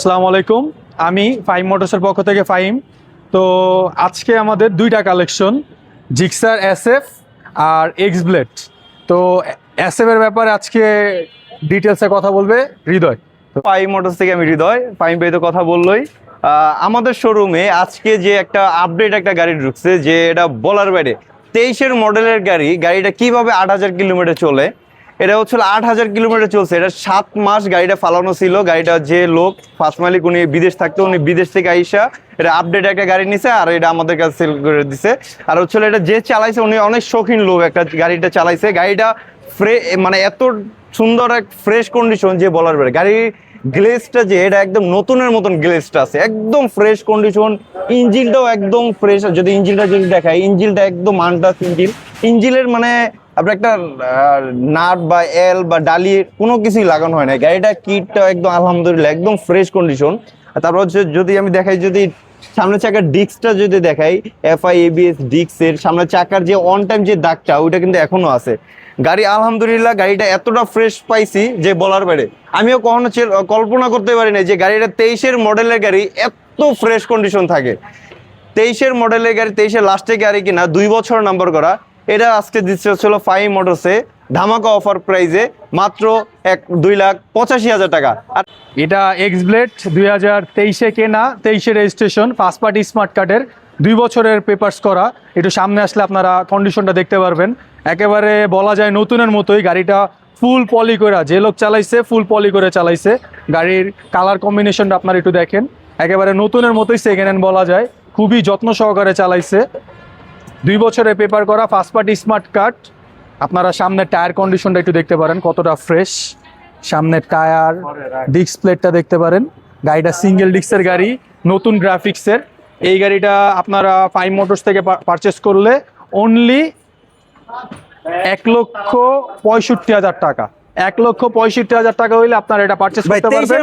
আসসালামু আলাইকুম। আমি ফাইম মোটরসের পক্ষ থেকে ফাইম। তো আজকে আমাদের দুইটা কালেকশন, জিক্সার এসএফ আর এক্স ব্লেড তো এসএফ এর ব্যাপারে আজকে ডিটেলসে কথা বলবে হৃদয়। ফাইভ মোটরস থেকে আমি হৃদয়, ফাইম ভাই তো কথা বললোই। আমাদের শোরুমে আজকে যে একটা আপডেট একটা গাড়ি ঢুকছে, যে এটা বলার বাইরে তেইশের মডেলের গাড়ি, গাড়িটা কীভাবে আট হাজার কিলোমিটার চলে এটা হচ্ছে আট হাজার কিলোমিটার চলছে। এটা সাত মাস গাড়িটা ফালানো ছিল। গাড়িটা যে লোক ফার্স্ট মালিক, উনি বিদেশ থাকতো, উনি বিদেশ থেকে আইসা এটা আপডেট একটা গাড়ি নিছে আর এটা আমাদের কাছে সেল করে দিছে। আর হচ্ছে এটা যে চালাইছে, উনি অনেক শৌখিন লোক একটা গাড়িটা চালাইছে। গাড়িটা ফ্রে মানে এত সুন্দর এক ফ্রেশ কন্ডিশন যে বলার বাইরে গাড়ির গ্লেসটা যে, এটা একদম নতুনের মতন গ্লেসটা আছে। একদম ফ্রেশ কন্ডিশন ইঞ্জিনটাও একদম ফ্রেশ যদি ইঞ্জিনটা যদি দেখায় ইঞ্জিনটা একদম আনটাস ইঞ্জিন। ইঞ্জিনের মানে আপনার একটা নাট বা এল বা ডালি, কোনো কিছুই লাগানো হয় না। গাড়িটা কিটটা একদম আলহামদুলিল্লাহ, একদম ফ্রেশ কন্ডিশন তারপর হচ্ছে যদি আমি দেখাই, যদি সামনের চাকার ডিস্কটা যদি দেখাই এফআই এবিএস ডিস্কের সামনের চাকার যে অন টাইম যে দাগটা, ওইটা কিন্তু এখনও আছে। গাড়ি আলহামদুলিল্লাহ, গাড়িটা এতটা ফ্রেশ পাইছি যে বলার বাইরে। আমিও কখনো কল্পনা করতে পারি না যে গাড়িটা তেইশের মডেলের গাড়ি এত ফ্রেশ কন্ডিশন থাকে। তেইশের মডেলের গাড়ি, তেইশের লাস্টের গাড়ি কিনা, দুই বছর নাম্বার করা। এটা আজকে দিচ্ছে হচ্ছিল ফাইভ মোটরসে ধামাকা অফার প্রাইজে মাত্র এক, দুই লাখ পঁচাশি হাজার টাকা। আর এটা এক্স ব্লেড দুই হাজার তেইশে কেনা, তেইশে রেজিস্ট্রেশন ফার্স্ট পার্টি স্মার্ট কার্ডের দুই বছরের পেপার্স করা। একটু সামনে আসলে আপনারা কন্ডিশনটা দেখতে পারবেন। একেবারে বলা যায় নতুনের মতোই গাড়িটা ফুল পলি করে যে লোক চালাইছে ফুল পলি করে চালাইছে। গাড়ির কালার কম্বিনেশনটা আপনারা একটু দেখেন। একেবারে নতুনের মতোই সেকেন্ড হ্যান্ড বলা যায়। খুবই যত্ন সহকারে চালাইছে। দুই বছরে পেপার করা ফার্স্ট পার্টি স্মার্ট কার্ড আপনারা সামনে টায়ার কন্ডিশনটা একটু দেখতে পারেন কতটা ফ্রেশ সামনে টায়ার ডিস্ক প্লেটটা দেখতে পারেন। গাড়িটা সিঙ্গেল ডিস্কের গাড়ি নতুন গ্রাফিক্সের এই গাড়িটা আপনারা ফাইভ মোটরস থেকে পারচেস করলে অনলি এক লক্ষ পঁয়ষট্টি হাজার টাকা। এক লক্ষ পঁয়ষট্টি হাজার টাকা হইলে আপনারা এটা পারচেস করতে পারবেন।